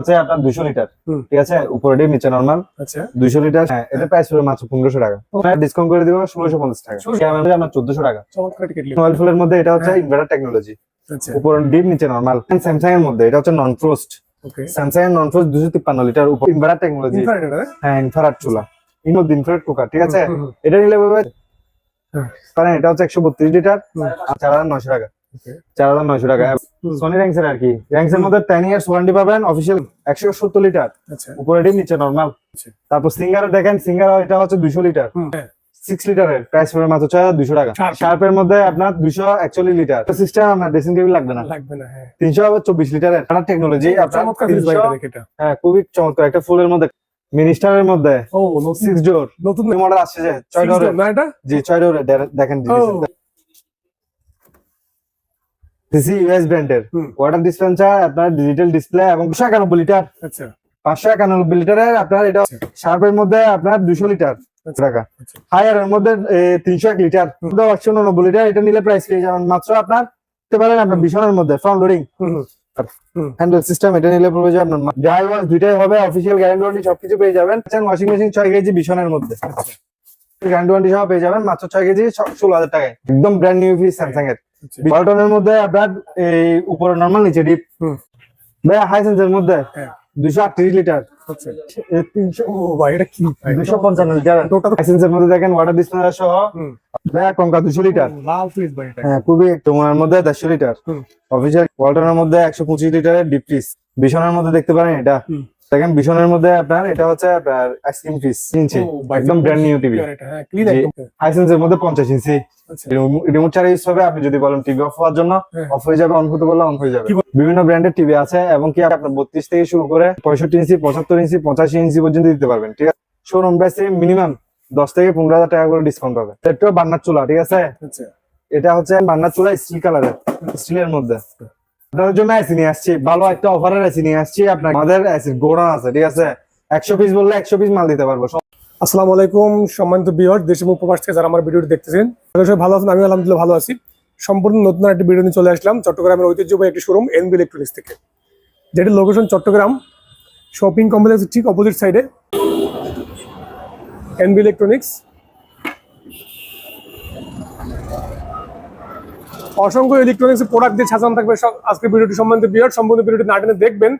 হচ্ছে আপনার দুশো লিটার ঠিক আছে? উপরে ডিপ নিচে নর্মাল আচ্ছা। দুইশো লিটার হ্যাঁ এটা প্রাইস পড়বে মাত্র পনেরোশো টাকা। ডিসকাউন্ট করে দিব ষোলোশো পঞ্চাশ টাকা। আপনার চোদ্দশো টাকা। মোবাইল ফোনের মধ্যে এটা হচ্ছে হ্যাঁ। ইনভার্টার টেকনোলজি উপরে ডিপ নিচে নর্মাল স্যামসাং এর মধ্যে এটা হচ্ছে নন ফ্রোস্ট স্যামসাং এর নন ফ্রোস্ট দুশো তিপ্পান্ন লিটার উপর ইনভার্টার টেকনোলজি হ্যাঁ? ইনফ্রারেড চুলা। ইন মধ্যে ইনফ্রারেড কুকার ঠিক আছে? এটা নিলে হ্যাঁ। কারণ এটা হচ্ছে একশো বত্রিশ লিটার। আর চার হাজার নয়শো টাকা. চার হাজার নয়শো টাকা। সোনি র্যাঙ্কস এর আর কি। র্যাঙ্কস এর মধ্যে টেন ইয়ার্স ওয়ারেন্টি পাবেন অফিসিয়াল একশো সত্তর লিটার আচ্ছা। উপরে ডিপ নিচে নর্মাল আচ্ছা। তারপর সিঙ্গার দেখেন সিঙ্গার এটা হচ্ছে দুশো লিটার। সিক্স লিটারের প্রাইস পড়বে মাত্র ছয় দুশো টাকা। শার্পের মধ্যে আপনার দুশো একচল্লিশ লিটার সিস্টেম আপনার ড্রেসিং টেবিল লাগবে না। লাগবে না হ্যাঁ। তিনশো চব্বিশ লিটারের আপনার টেকনোলজি আপনার চমৎকার জিনিস ভাই 300 এটা দেখে এটা। হ্যাঁ খুবই চমৎকার। একটা ফুলের মধ্যে মিনিস্টারের মধ্যে। ও সিক্স ডোর নতুন। মডেল আসছে যে ছয় এটা? জি ছয় ডোরের দেখেন সিসি ইউএস ব্র্যান্ডের। ওয়াটার ডিসপেন্সার আপনার ডিজিটাল ডিসপ্লে এবং পাঁচশো একানব্বই লিটার আচ্ছা। পাঁচশো একানব্বই লিটারের আপনার এটা শার্পের মধ্যে আপনার দুশো লিটার আচ্ছা। টাকা। আচ্ছা। হায়ার এর মধ্যে তিনশো এক লিটার একশো উননব্বই লিটার এটা নিলে প্রাইস পেয়ে যাবেন মাত্র আপনার দিতে পারেন আপনার বিছানার মধ্যে ফ্রন্ট লোডিং হ্যান্ডেল সিস্টেম এটা নিলে পড়বে যে আপনার ড্রাই ওয়াশ দুইটাই হবে অফিসিয়াল গ্যারান্টি ওয়ারেন্টি সবকিছু পেয়ে যাবেন। ওয়াশিং মেশিন ছয় কেজি বিছানার মধ্যে। আচ্ছা। গ্যারান্টি ওয়ারেন্টি সহ পেয়ে যাবেন মাত্র ছয় কেজি ষোলো হাজার টাকায়। একদম ব্র্যান্ড নিউ পিস স্যামসাং এর। আচ্ছা। বলটনের মধ্যে আপনার এই উপরে নর্মাল নিচে ডিপ। হুম। ভাই হাই সেন্সের মধ্যে হ্যাঁ। দুশো আটত্রিশ লিটার আচ্ছা। তিনশো ভাই এটা কি? দুশো পঞ্চান্ন লিটার ওটা তো- লাইসেন্সের মধ্যে দেখেন ওয়াটার ডিসপেন্সার সহ হুম। কঙ্কা দুশো লিটার লাল ফ্রিজ ভাই হ্যাঁ খুবই তোমার মধ্যে দেড়শো লিটার মধ্যে একশো পঁচিশ লিটারের ডিপ ফ্রিজ বিছানার মধ্যে দেখতে পারেন এটা। দেখেন বিছানার মধ্যে আপনার এটা হচ্ছে আপনার আইসক্রিম ফ্রিজ ইঞ্চি একদম ব্র্যান্ড নিউ টিভি হ্যাঁ। একদম। হাইসেন্সের মধ্যে পঞ্চাশ ইঞ্চি রিমোট ছাড়া ইউজ হবে আপনি যদি বলেন টিভি অফ হওয়ার জন্য হ্যাঁ। অফ হয়ে যাবে অন করতে বললে অন হয়ে যাবে। বিভিন্ন ব্র্যান্ডের টিভি আছে এবং কি আপনার বত্রিশ থেকে শুরু করে পঁয়ষট্টি ইঞ্চি পঁচাত্তর ইঞ্চি পঁচাশি ইঞ্চি পর্যন্ত দিতে পারবেন ঠিক আছে? শোরুম প্রাইসে মিনিমাম দশ থেকে পনেরো হাজার টাকা করে ডিসকাউন্ট পাবে। একটু বান্নার চুলা ঠিক আছে? আচ্ছা। এটা হচ্ছে বান্নার চুলা স্টিল কালারের স্টিলের মধ্যে। আপনাদের জন্য এসি নিয়ে আসছি। ভালো একটা অফারের এসি নিয়ে আসছি। আপনার আমাদের এসির গোড়া আছে, ঠিক আছে? একশো পিস বললে একশো পিস মাল দিতে পারব। আসসালামু আলাইকুম, সম্মানিত বিহার দেশ এবং প্রবাস থেকে যারা আমার ভিডিওটি দেখতেছেন সবাই ভালো আছেন? আমি আলহামদুলিল্লাহ ভালো আছি। সম্পূর্ণ নতুন একটি ভিডিও নিয়ে চলে আসলাম, চট্টগ্রামের ঐতিহ্যবাহী একটি শোরুম এনবি ইলেকট্রনিক্স থেকে। যেটি লোকেশন চট্টগ্রাম শপিং কমপ্লেক্সের ঠিক অপোজিট সাইডে এনবি ইলেকট্রনিক্স অসংখ্য ইলেকট্রনিক্স প্রোডাক্ট দিয়ে সাজানো থাকবে। আজকে ভিডিওটি সম্বন্ধে বিহার সম্পূর্ণ ভিডিওটি না টেনে দেখবেন।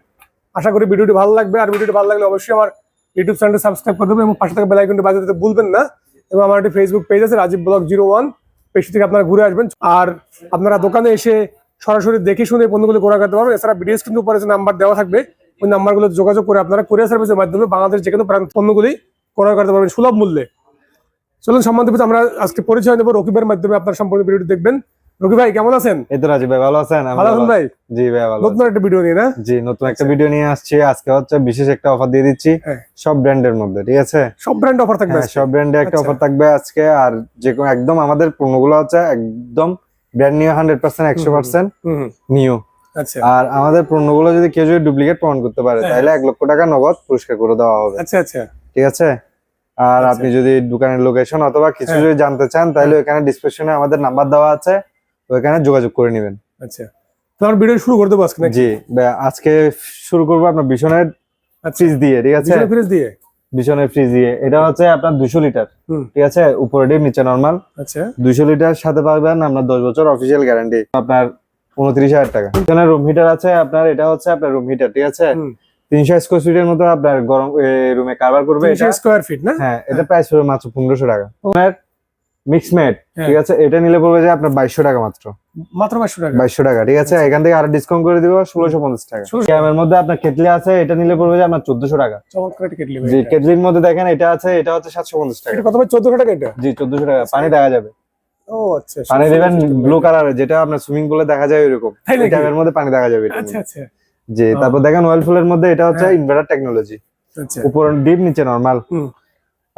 আশা করি ভিডিওটি ভালো লাগবে। আর ভিডিওটি ভালো লাগলে অবশ্যই আমার ইউটিউব চ্যানেলটি সাবস্ক্রাইব করে দেবেন এবং পাশে থাকা বেল আইকনটি বাজিয়ে দিতে ভুলবেন না। এবং আমার একটি ফেসবুক পেজ আছে রাজীব ব্লগ জিরো ওয়ান পেজটি থেকে আপনারা ঘুরে আসবেন। আর আপনারা দোকানে এসে সরাসরি দেখে শুনে পণ্যগুলো ক্রয় করতে পারবেন। এছাড়া বিডিএস কিন্তু উপরে যে নাম্বার দেওয়া থাকবে, ওই নাম্বারগুলো যোগাযোগ করে আপনারা কুরিয়ার সার্ভিসের মাধ্যমে বাংলাদেশ যে কোনো পণ্যগুলি ক্রয় করতে পারবেন সুলভ মূল্যে। চলুন, সম্বন্ধে আমরা আজকে পরিচয় নেব। রকিবের মাধ্যমে আপনার সম্পূর্ণ ভিডিওটি দেখবেন। রকি ভাই কেমন আছেন? এই তো রাজীব ভাই ভালো আছেন? ভালো আছেন ভাই? জি ভাই ভালো নতুন একটা ভিডিও নিয়ে না? জি নতুন একটা ভিডিও নিয়ে আসছি। আজকে হচ্ছে বিশেষ একটা অফার দিয়ে দিচ্ছি। হ্যাঁ। সব ব্র্যান্ডের মধ্যে ঠিক আছে? সব ব্র্যান্ড অফার থাকবে হ্যাঁ, সব ব্র্যান্ডে একটা আচ্ছা। অফার থাকবে আজকে। আর যে কোনো একদম আমাদের পণ্যগুলো হচ্ছে একদম ব্র্যান্ড নিউ হান্ড্রেড পার্সেন্ট একশো পার্সেন্ট হুম, নিউ আচ্ছা। আর আমাদের পণ্যগুলো যদি কেউ যদি ডুপ্লিকেট প্রমাণ করতে পারে হ্যাঁ। তাহলে এক লক্ষ টাকা নগদ পুরস্কার করে দেওয়া হবে। আচ্ছা আচ্ছা। ঠিক আছে? আর আচ্ছা। আপনি যদি দোকানের লোকেশন অথবা কিছু। যদি জানতে চান তাহলে ওখানে ডিসক্রিপশনে আমাদের নাম্বার দেওয়া আছে। ওখানে যোগাযোগ করে নেবেন। আচ্ছা। তো আমরা ভিডিও শুরু করে দেবো আজকে নাকি? জি আজকে শুরু করব আপনার বিছনের আচ্ছা। ফ্রিজ দিয়ে ঠিক আছে? ফ্রিজ দিয়ে? বিছনের ফ্রিজ দিয়ে। এটা হচ্ছে আপনার দুশো লিটার ঠিক আছে? উপরে ডিপ নিচে নর্মাল আচ্ছা। দুইশো লিটার সাথে পাবেন আপনার দশ বছর অফিসিয়াল গ্যারান্টি আপনার উনত্রিশ হাজার টাকা। এখানে রুম হিটার আছে আপনার এটা হচ্ছে আপনার রুম হিটার ঠিক আছে? তিনশো স্কোয়ার ফিটের মতো আপনার গরম রুমে কারবার করবে স্কোয়ার ফিট না? হ্যাঁ এটা প্রাইস মাত্র পনেরোশো টাকা। আপনার মিক্স হ্যাঁ। ঠিক আছে? এটা নিলে পড়বে যে আপনার বাইশশো টাকা মাত্র। মাত্র পাঁচশো টাকা। বাইশশো টাকা ঠিক আছে? এখান থেকে আরও ডিসকাউন্ট করে দিব ষোলোশো পঞ্চাশ টাকা। ক্যামের মধ্যে আপনার কেটলি আছে এটা নিলে পড়বে যে আপনার চোদ্দশো টাকা। জি কেটলির মধ্যে দেখেন এটা আছে এটা হচ্ছে সাতশো পঞ্চাশ টাকা। কত চোদ্দশো টাকা এটা? জি চোদ্দশো টাকা পানি দেখা যাবে। ও আচ্ছা পানি দেবেন ব্লু কালারের যেটা আপনার সুইমিং পুলে দেখা যায় ওইরকম? ট্যাবের মধ্যে পানি দেখা যাবে আচ্ছা। আচ্ছা। জি তারপর দেখেন ওয়েল ফুলের মধ্যে এটা হচ্ছে হ্যাঁ। ইনভার্টার টেকনোলজি আচ্ছা। উপর ডিপ নিচে নরমাল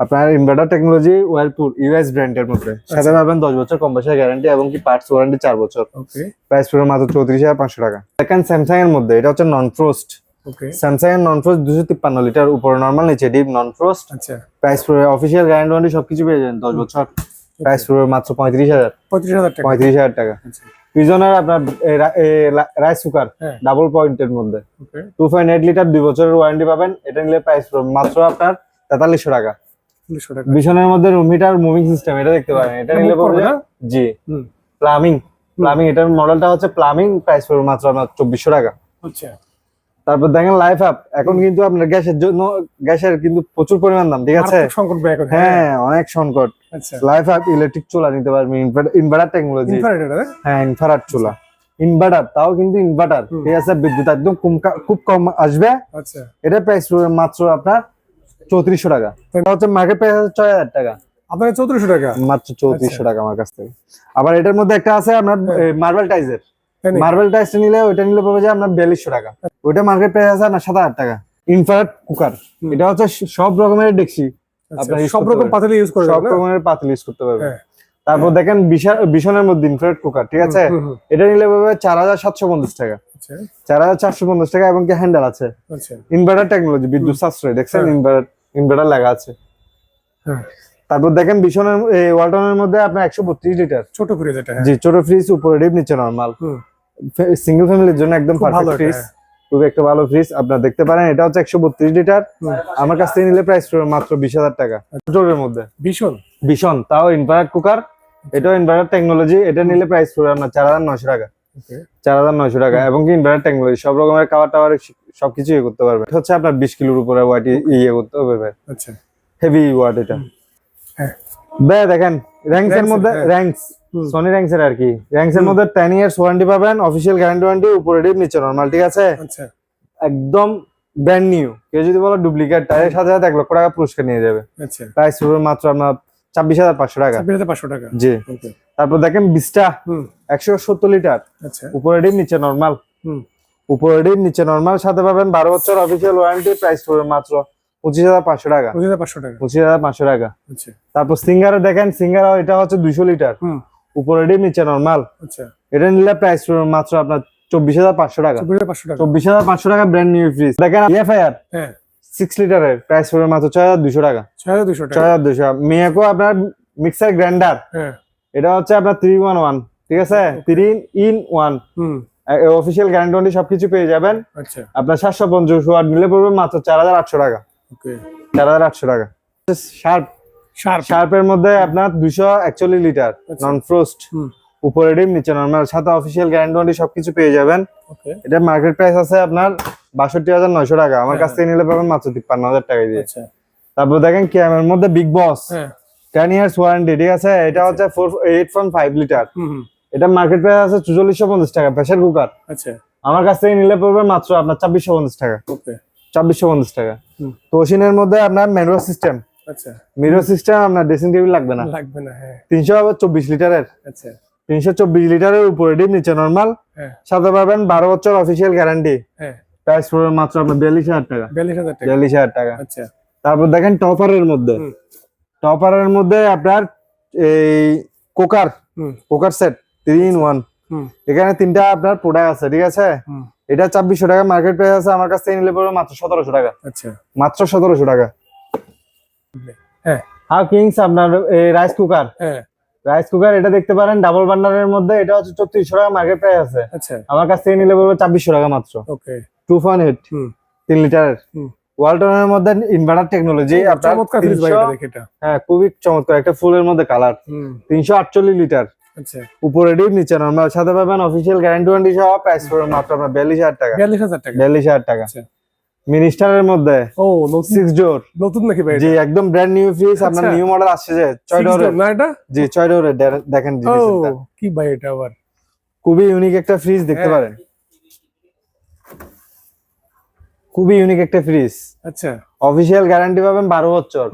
আপনার ইনভার্টার টেকনোলজি ওয়েলপুল ইউএস ব্র্যান্ডের মধ্যে। আচ্ছা। সাথে পাবেন দশ বছর কম্পাসের গ্যারান্টি এবং কি পার্টস ওয়ারেন্টি চার বছর। ওকে প্রাইস পড়বে মাত্র চৌত্রিশ হাজার পাঁচশো টাকা। সেকেন্ড স্যামসাং এর মধ্যে এটা হচ্ছে নন ফ্রোস্ট ওকে স্যামসাং এর নন ফ্রোস্ট দুশো তিপ্পান্ন লিটার উপরে নর্মাল নিচে ডিপ নন ফ্রোস্ট আচ্ছা। প্রাইস পড়বে অফিসিয়াল গ্যারান্টি ওয়ারেন্টি সবকিছু পেয়ে যাবেন দশ বছর। প্রাইস পড়বে মাত্র পঁয়ত্রিশ হাজার। পঁয়ত্রিশ হাজার টাকা। পঁয়ত্রিশ হাজার টাকা। আচ্ছা। পিজনের আপনার রাইস কুকার। ডাবল পয়েন্টের মধ্যে। টু পয়েন্ট এইট লিটার দুই বছরের ওয়ারেন্টি পাবেন। এটা নিলে প্রাইস মাত্র আপনার তেতাল্লিশশো টাকা। দুশো টাকা। বিছনের মধ্যে রুম হিটার মুভিং সিস্টেম এটা দেখতে পারেন। এটা নিলে পড়বে না? জি। প্লামিং প্লামিং এটার মডেলটা হচ্ছে প্লামিং প্রাইস পড়বে মাত্র আপনার চব্বিশশো টাকা। আচ্ছা। তারপর দেখেন লাইফ আপ এখন কিন্তু আপনার গ্যাসের জন্য গ্যাসের কিন্তু প্রচুর পরিমাণ দাম ঠিক আছে? সংকট হ্যাঁ অনেক সংকট। লাইফ আপ ইলেকট্রিক চুলা নিতে পারবেন ইনভার্টার টেকনোলজি হ্যাঁ ইনভার্টার চুলা। ইনভার্টার তাও কিন্তু ইনভার্টার ঠিক আছে? বিদ্যুৎ একদম কম খুব কম আসবে। আচ্ছা। এটা প্রাইস মাত্র আপনার চৌত্রিশশো টাকা। এটা হচ্ছে মার্কেট প্রাইস ছয় হাজার টাকা। আপনার চৌত্রিশশো টাকা? মাত্র চৌত্রিশশো টাকা আমার কাছ থেকে। আবার এটার মধ্যে একটা আছে আপনার হ্যাঁ। মার্বেল টাইজের মার্বেল টাইস নিলে ওইটা নিলে পড়বে যে আপনার বিয়াল্লিশশো টাকা। ওইটা মার্কেট প্রাইস আছে আপনার সাত হাজার টাকা। ইনফ্রারেড কুকার এটা হচ্ছে সব রকমের ডেকসি আচ্ছা, আপনার সব রকম পারবেন। পাতিল ইউজ করে সব রকমের পাতিল ইউজ করতে পারবে হ্যাঁ। তারপর দেখেন বিশা- বিশনের মধ্যে ইনফ্রারেড কুকার ঠিক আছে? এটা নিলে পড়বে চার হাজার সাতশো পঞ্চাশ টাকা। আচ্ছা। চার হাজার চারশো পঞ্চাশ টাকা এবং কি হ্যান্ডেল আছে? আচ্ছা। ইনভার্টার টেকনোলজি বিদ্যুৎ সাশ্রয়। দেখছেন হ্যাঁ। ইনভার্টার ইনভার্টার লেখা আছে। হ্যাঁ। তারপর দেখেন বিশনের ওয়ালটনের মধ্যে আপনার একশো বত্রিশ লিটার ছোট ফ্রিজ এটা হ্যাঁ। জি ছোট ফ্রিজ উপরে ডিপ নিচে নর্মাল সিঙ্গেল ফ্যামিলির জন্য একদম পারফেক্ট ফ্রিজ হ্যাঁ। খুব একটা ভালো ফ্রিজ আপনারা দেখতে পারেন এটা হচ্ছে একশো বত্রিশ লিটার আমার কাছ থেকে নিলে প্রাইস মাত্র বিশ হাজার টাকা। জোরের মধ্যে। ভীষণ। ভীষণ। তাও ইনভার্টার কুকার এটাও ইনভার্টার টেকনোলজি এটা নিলে প্রাইস পড়বে আপনার চার হাজার নয়শো টাকা। চার হাজার নয়শো টাকা। এবং কি ইনভার্টার টেকনোলজি সব রকমের খাবার টাওয়ার সবকিছু ইয়ে করতে পারবে। হচ্ছে আপনার বিশ কিলোর উপরে ওয়াট ইয়ে করতে পারবে আচ্ছা। হেভি ওয়াট এটা। হ্যাঁ। দেখেন র্যাঙ্কস এর মধ্যে। র্যাঙ্কস। সনি র্যাঙ্কস এর আর কি। র্যাঙ্কস এর মধ্যে টেন ইয়ার্স ওয়ারেন্টি পাবেন অফিসিয়াল গ্যারান্টি ওয়ারেন্টি উপরে ডিপ নিচে নর্মাল ঠিক আছে? আচ্ছা। একদম ব্র্যান্ড নিউ কেউ যদি বলো ডুপ্লিকেট টায়ারের সাথে সাথে এক লক্ষ টাকা পুরস্কার নিয়ে যাবে। আচ্ছা। প্রাইস মাত্র আপনার ছাব্বিশ হাজার পাঁচশো টাকা। পাঁচশো টাকা। জি। তারপর দেখেন বিশটা একশো সত্তর লিটার আচ্ছা। উপরে ডিপ নিচে নর্মাল হুম। উপরে ডিপ নিচে নর্মাল সাথে পাবেন বারো বছর অফিসিয়াল ওয়ারেন্টি প্রাইস পড়বে মাত্র পঁচিশ হাজার পাঁচশো টাকা। পঁচিশ হাজার পাঁচশো টাকা। পঁচিশ হাজার পাঁচশো টাকা। আচ্ছা। তারপর সিঙ্গার দেখেন সিঙ্গার এটা হচ্ছে দুইশো লিটার হুম। উপরে ডিপ নিচে নর্মাল আচ্ছা। এটা নিলে প্রাইস পড়বে মাত্র আপনার চব্বিশ হাজার পাঁচশো টাকা। চব্বিশ হাজার পাঁচশো টাকা। ব্র্যান্ড নিউ ফ্রিজ দেখেন ইএফআইআর হ্যাঁ। সিক্স লিটারের প্রাইস পড়বে মাত্র ছয় হাজার দুশো টাকা। ছয় হাজার দুশো ছয় হাজার দুশো মিয়াকো আপনার মিক্সার গ্রাইন্ডার হ্যাঁ। এটা হচ্ছে আপনার থ্রি ওয়ান ওয়ান ঠিক আছে? Three in one hmm. Official guarantee warranty সবকিছু পেয়ে যাবেন। আচ্ছা। আপনার সাতশো পঞ্চাশ ওয়াট নিলে পড়বে মাত্র চার হাজার আটশো টাকা। ওকে চার হাজার আটশো টাকা। শার্প শার্প শার্পের মধ্যে আপনার দুশো একচল্লিশ লিটার আচ্ছা। নন ফ্রোস্ট হুম। উপরে ডিম নিচে নর্মাল সাথে অফিসিয়াল গ্যারান্টি ওয়ারেন্টি সবকিছু পেয়ে যাবেন। ওকে এটা মার্কেট প্রাইস আছে আপনার বাষট্টি হাজার নয়শো টাকা। আমার কাছ থেকে নিলে পাবেন মাত্র তিপ্পান্ন হাজার টাকা দিয়ে। আচ্ছা। তারপর দেখেন ক্যামের মধ্যে বিগ বস হ্যাঁ। টেন ইয়ার্স ওয়ারেন্টি ঠিক আছে? এটা হচ্ছে four eight point five litre hmm hmm. এটা মার্কেট প্রাইস আছে চুচল্লিশশো পঞ্চাশ টাকা প্রেশার কুকার আচ্ছা। আমার কাছ থেকে নিলে পড়বে মাত্র আপনার ছাব্বিশশো পঞ্চাশ টাকা। ওকে। ছাব্বিশশো পঞ্চাশ টাকা। তোশিনের মধ্যে আপনার ম্যানুয়াল সিস্টেম আচ্ছা। মিরর সিস্টেম আপনার ড্রেসিং টেবিল লাগবে না। লাগবে না হ্যাঁ। তিনশো চব্বিশ লিটারের। আচ্ছা। তিনশো চব্বিশ লিটারের উপরে ডিপ নিচে নর্মাল হ্যাঁ। সাথে পাবেন বারো বছর অফিসিয়াল গ্যারান্টি হ্যাঁ। প্রাইস পড়বে মাত্র আপনার বিয়াল্লিশ হাজার টাকা। বিয়াল্লিশ হাজার টাকা। বিয়াল্লিশ হাজার টাকা। আচ্ছা। তারপর দেখেন টপারের মধ্যে। টপারের মধ্যে আপনার এই cooker cooker set three in one এখানে তিনটা আপনার প্রোডাক্ট আছে ঠিক আছে? এটা ছাব্বিশশো টাকা মার্কেট প্রাইস আছে আমার কাছ থেকে নিলে পড়বে মাত্র সতেরোশো টাকা। আচ্ছা। মাত্র সতেরোশো টাকা। হ্যাঁ। আর কিংস আপনার রাইস কুকার হ্যাঁ। রাইস কুকার এটা দেখতে পারেন ডাবল বান্ডারের মধ্যে এটা হচ্ছে চৌত্রিশশো টাকা মার্কেট প্রাইস আছে। আচ্ছা। আমার কাছ থেকে নিলে পড়বে ছাব্বিশশো টাকা মাত্র। ওকে টু পয়েন্ট এইট তিন লিটারের। ওয়ালটনের মধ্যে ইনভার্টার টেকনোলজি আপনার চমৎকার ফ্রিজ ভাই 300 এটা দেখে এটা। হ্যাঁ খুবই চমৎকার একটা ফুলের মধ্যে কালার তিনশো আটচল্লিশ লিটার। উপরে ডিপ নিচে নর্মাল সাথে পাবেন অফিসিয়াল গ্যারান্টি ওয়ারেন্টি সহ প্রাইস পড়বে মাত্র আপনার বিয়াল্লিশ হাজার টাকা। বিয়াল্লিশ হাজার টাকা? বিয়াল্লিশ হাজার টাকা। আচ্ছা। মিনিস্টারের মধ্যে ও সিক্স ডোর নতুন নাকি ভাই জি একদম ব্র্যান্ড নিউ ফ্রিজ আপনার আচ্ছা। নিউ মডেল আসছে যে ছয় Six ডোরের না এটা? জি ছয় ডোরের দেখেন কি ভাই এটা আবার? খুবই ইউনিক একটা ফ্রিজ দেখতে হ্যাঁ। পারেন। খুবই ইউনিক একটা ফ্রিজ আচ্ছা। অফিসিয়াল গ্যারান্টি পাবেন বারো বছর।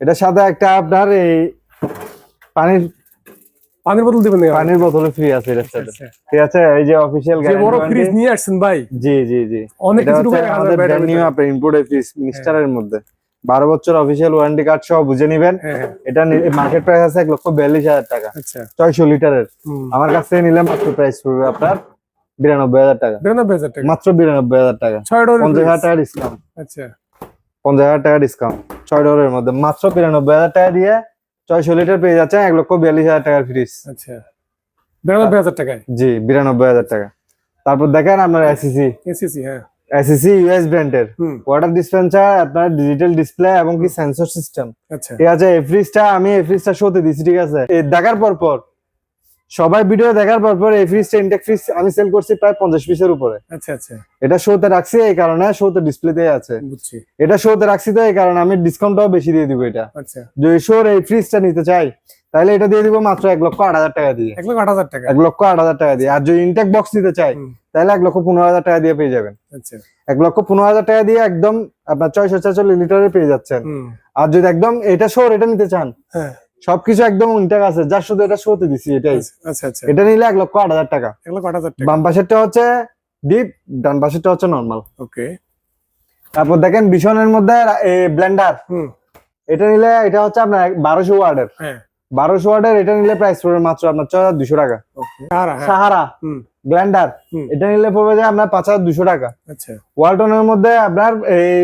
এটার সাথে একটা আপনার এই পানির পানির বোতল দিবেন পানির বোতল ফ্রি আছে সাথে। আচ্ছা। ঠিক আছে এই যে বড় ফ্রিজ নিয়ে আসছেন ভাই। জি জি জি। অনেক কিছু আমাদের brand আপনার ইম্পোর্টেড ফ্রিজ মধ্যে। বারো বছর অফিসিয়াল ওয়ারেন্টি কার্ড সহ বুঝে নিবেন। হ্যাঁ হ্যাঁ। এটা মার্কেট প্রাইস আছে এক লক্ষ বিয়াল্লিশ হাজার টাকা। আচ্ছা। ছয়শো লিটারের। আমার কাছ থেকে নিলে মাত্র প্রাইস পড়বে আপনার বিরানব্বই হাজার টাকা। বিরানব্বই হাজার টাকা। মাত্র বিরানব্বই হাজার টাকা। পঞ্চাশ হাজার টাকা ডিসকাউন্ট আচ্ছা। পঞ্চাশ হাজার টাকা ডিসকাউন্ট ছয় ডলারের মধ্যে মাত্র বিরানব্বই হাজার টাকা দিয়ে ছয়শো লিটার পেয়ে যাচ্ছে এক লক্ষ বিয়াল্লিশ হাজার টাকার ফ্রিজ আচ্ছা। বিরানব্বই হাজার টাকায়? জি বিরানব্বই হাজার টাকা। তারপর দেখেন আপনার এসিসি এসিসি হ্যাঁ। এসিসি ইউএস ব্র্যান্ডের ওয়াটার ডিসপেন্সার আপনার ডিজিটাল ডিসপ্লে এবং কি সেন্সর সিস্টেম আচ্ছা। ঠিক আছে এই ফ্রিজটা আমি এই ফ্রিজটা শোতে দিছি ঠিক আছে? দেখার পর পর সবাই ভিডিও দেখার পর পর এই ফ্রিজটা ইনটেক ফ্রিজ আমি সেল করছি প্রায় পঞ্চাশ পিসের উপরে। আচ্ছা আচ্ছা। এটা শোতে রাখছি এই কারণে শোতে ডিসপ্লে ডিসপ্লেতে আছে। বুঝছি। এটা শোতে রাখছি তো এই কারণে আমি ডিসকাউন্টটাও বেশি দিয়ে দিব এটা। আচ্ছা। যদি শোর এই ফ্রিজটা নিতে চাই তাহলে এটা দিয়ে দিব মাত্র এক লক্ষ আট হাজার টাকা দিয়ে। এক লক্ষ আট হাজার টাকা। এক লক্ষ আট হাজার টাকা দিয়ে। আর যদি ইনটেক বক্স নিতে চাই তাহলে এক লক্ষ পনেরো হাজার টাকা দিয়ে পেয়ে যাবেন। আচ্ছা। এক লক্ষ পনেরো হাজার টাকা দিয়ে একদম আপনার ছয়শো ছেচল্লিশ লিটারে পেয়ে যাচ্ছেন। আর যদি একদম এটা শোর এটা নিতে চান হ্যাঁ। সবকিছু একদম ইনটেক আছে। যার শুধু এটা শোতে দিছি এটাই। আচ্ছা আচ্ছা এটা নিলে এক লক্ষ আট হাজার টাকা। এক লক্ষ আট হাজার টাকা। বাম পাশেরটা হচ্ছে ডিপ ডান পাশেরটা হচ্ছে নর্মাল ওকে তারপর দেখেন বিশনের মধ্যে ব্লেন্ডার এটা নিলে এটা হচ্ছে আপনার বারোশো ওয়ার্ডের। হ্যাঁ। বারোশো ওয়ার্ডের এটা নিলে প্রাইস পড়বে মাত্র আপনার ছয় হাজার দুশো টাকা। হ্যাঁ। সাহারা ব্লেন্ডার এটা নিলে পড়বে যে আপনার পাঁচ হাজার দুশো টাকা। আচ্ছা। ওয়ালটনের মধ্যে আপনার এই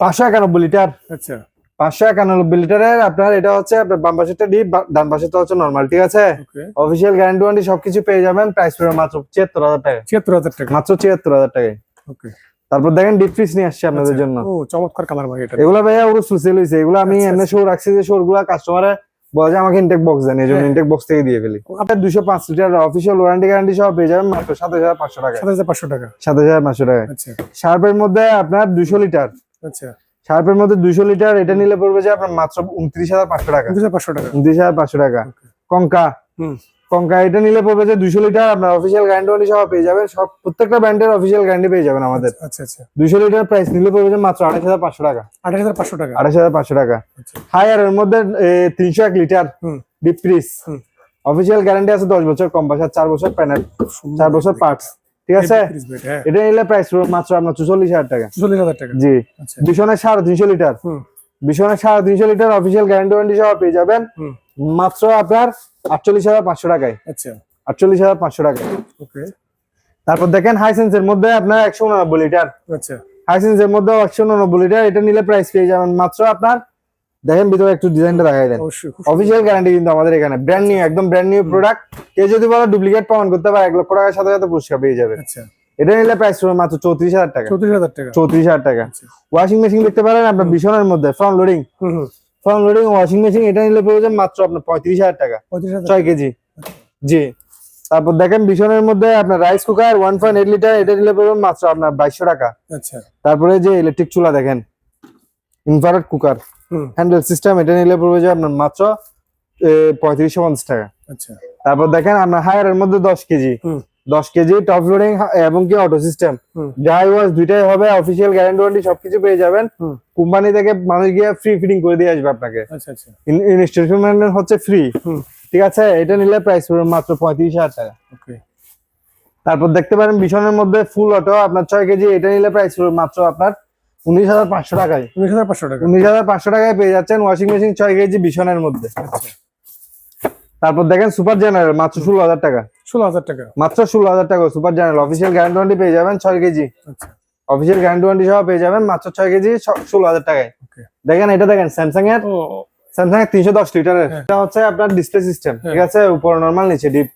পাঁচশো একানব্বই লিটার। আচ্ছা। পাঁচশো একানব্বই লিটারের আপনার এটা হচ্ছে আপনার বাম পাশেরটা ডিপ ডান পাশেরটা হচ্ছে নর্মাল ঠিক আছে? অফিসিয়াল গ্যারান্টি ওয়ারেন্টি সবকিছু পেয়ে যাবেন প্রাইস পড়বে মাত্র ছিয়াত্তর হাজার টাকা ছিয়াত্তর হাজার টাকা। মাত্র ছিয়াত্তর হাজার টাকায়। ওকে তারপর দেখেন ডিপ ফ্রিজ নিয়ে আসছে আপনাদের জন্য। ও চমৎকার কালার ভাই এটা। এগুলো ভাইয়া ওগুলো সুসেল হয়েছে এগুলো আমি আচ্ছা, এমনি শো রাখছি যে শোরগুলা কাস্টমারে বলে যে আমাকে ইনটেক বক্স দেন এই জন্য। ইনটেক বক্স থেকে দিয়ে ফেলি। আপনার দুশো পাঁচ লিটার অফিসিয়াল ওয়ারেন্টি গ্যারান্টি সহ পেয়ে যাবেন মাত্র সাতাশ হাজার পাঁচশো টাকা সাত হাজার পাঁচশো টাকা। সাতাশ হাজার পাঁচশো টাকা আচ্ছা। শার্পের মধ্যে আপনার দুশো লিটার। আচ্ছা। শার্পের মধ্যে দুশো লিটার এটা নিলে পড়বে যে আপনার মাত্র উনত্রিশ হাজার পাঁচশো টাকা। দুশো পাঁচশো টাকা। উনত্রিশ হাজার পাঁচশো টাকা। কঙ্কা। হুম। কঙ্কা এটা নিলে পড়বে যে দুইশো লিটার আপনার অফিসিয়াল গ্যারান্টি সহ পেয়ে যাবেন। সব প্রত্যেকটা ব্র্যান্ডের অফিসিয়াল গ্যারান্টি পেয়ে যাবেন আমাদের। আচ্ছা আচ্ছা দুইশো লিটার প্রাইস নিলে পড়বে যে মাত্র আঠাশ হাজার পাঁচশো টাকা। আঠাশ হাজার পাঁচশো টাকা। আঠাশ হাজার পাঁচশো টাকা। আচ্ছা। হায়ার এর মধ্যে তিনশো এক লিটার। হুম। ডিপ ফ্রিজ অফিসিয়াল গ্যারান্টি আছে দশ বছর কম বছর চার বছর প্যানেল চার বছর পার্টস ঠিক আছে? হ্যাঁ। এটা নিলে প্রাইস মাত্র আপনার হাজার টাকা। চল্লিশ হাজার টাকা। জি। আচ্ছা। বিশনের সাড়ে তিনশো লিটার। বিশনের সাড়ে তিনশো লিটার অফিসিয়াল গ্যারান্টি ওয়ারেন্টি সহ পেয়ে যাবেন। মাত্র আপনার আটচল্লিশ হাজার পাঁচশো টাকায়। আচ্ছা। আটচল্লিশ হাজার পাঁচশো টাকা ওকে। তারপর দেখেন হাইসেন্স এর মধ্যে আপনার একশো উননব্বই লিটার। আচ্ছা। হাইসেন্স এর মধ্যে একশো উননব্বই লিটার। এটা নিলে প্রাইস পেয়ে যাবেন মাত্র আপনার দেখেন ভিতরে একটু ডিজাইনটা দেখাই দেন। অফিসিয়াল গ্যারান্টি কিন্তু আমাদের এখানে। ব্র্যান্ড নিউ একদম ব্র্যান্ড নিউ প্রোডাক্ট কেউ যদি বলো ডুপ্লিকেট প্রমাণ করতে পারে এক লক্ষ টাকার সাথে সাথে পুরস্কার পেয়ে যাবে। আচ্ছা। এটা নিলে প্রাইস মাত্র চৌত্রিশ হাজার টাকা। চৌত্রিশ হাজার টাকা। চৌত্রিশ হাজার টাকা। আচ্ছা। ওয়াশিং মেশিন দেখতে পারেন আপনার বিছনের মধ্যে front loading front loading washing machine এটা নিলে যে মাত্র আপনার পঁয়ত্রিশ হাজার টাকা। ছয় কেজি। জি। তারপর দেখেন বিছনের মধ্যে আপনার rice cooker one point eight litre এটা নিলে পড়বে মাত্র আপনার বাইশশো টাকা। আচ্ছা। তারপরে যে ইলেকট্রিক চুলা দেখেন। ইনফ্রারেড কুকার হ্যান্ডেল সিস্টেম এটা নিলে পড়বে যে আপনার মাত্র পঁয়ত্রিশশো পঞ্চাশ টাকা। আচ্ছা। তারপর দেখেন আপনার হায়ারের মধ্যে দশ কেজি। দশ কেজি টপ লোডিং এবং কি অটো সিস্টেম ড্রাই ওয়াশ দুইটাই হবে অফিসিয়াল গ্যারান্টি ওয়ারেন্টি সবকিছু পেয়ে যাবেন। কোম্পানি থেকে মানুষ গিয়ে ফ্রি ফিটিং করে দিয়ে আসবে আপনাকে। আচ্ছা আচ্ছা। ইনস্টলমেন্ট হচ্ছে ফ্রি ঠিক আছে? এটা নিলে প্রাইস পড়বে মাত্র পঁয়ত্রিশ হাজার টাকা তারপর দেখতে পারেন বিছনের মধ্যে ফুল অটো আপনার ছয় কেজি এটা নিলে প্রাইস পড়বে মাত্র আপনার উনিশ হাজার পাঁচশো টাকায়। উনিশ হাজার পাঁচশো টাকা। উনিশ হাজার পাঁচশো টাকায় পেয়ে যাচ্ছেন ওয়াশিং মেশিন ছয় কেজি বিছনের মধ্যে। তারপর দেখেন সুপার জেনারেল মাত্র ষোলো হাজার টাকা। ষোলো হাজার টাকা। মাত্র ষোলো হাজার টাকা Super General official guarantee warranty পেয়ে যাবেন ছয় কেজি অফিসিয়াল গ্যারান্টি ওয়ারেন্টি সহ পেয়ে যাবেন মাত্র ছয় কেজি ষোলো হাজার টাকায়। দেখেন এটা দেখেন স্যামসাং এর স্যামসাং এর তিনশো দশ লিটারের হ্যাঁ। এটা হচ্ছে আপনার ডিসপ্লে সিস্টেম হ্যাঁ। ঠিক আছে? উপর নর্মাল নিচে ডিপ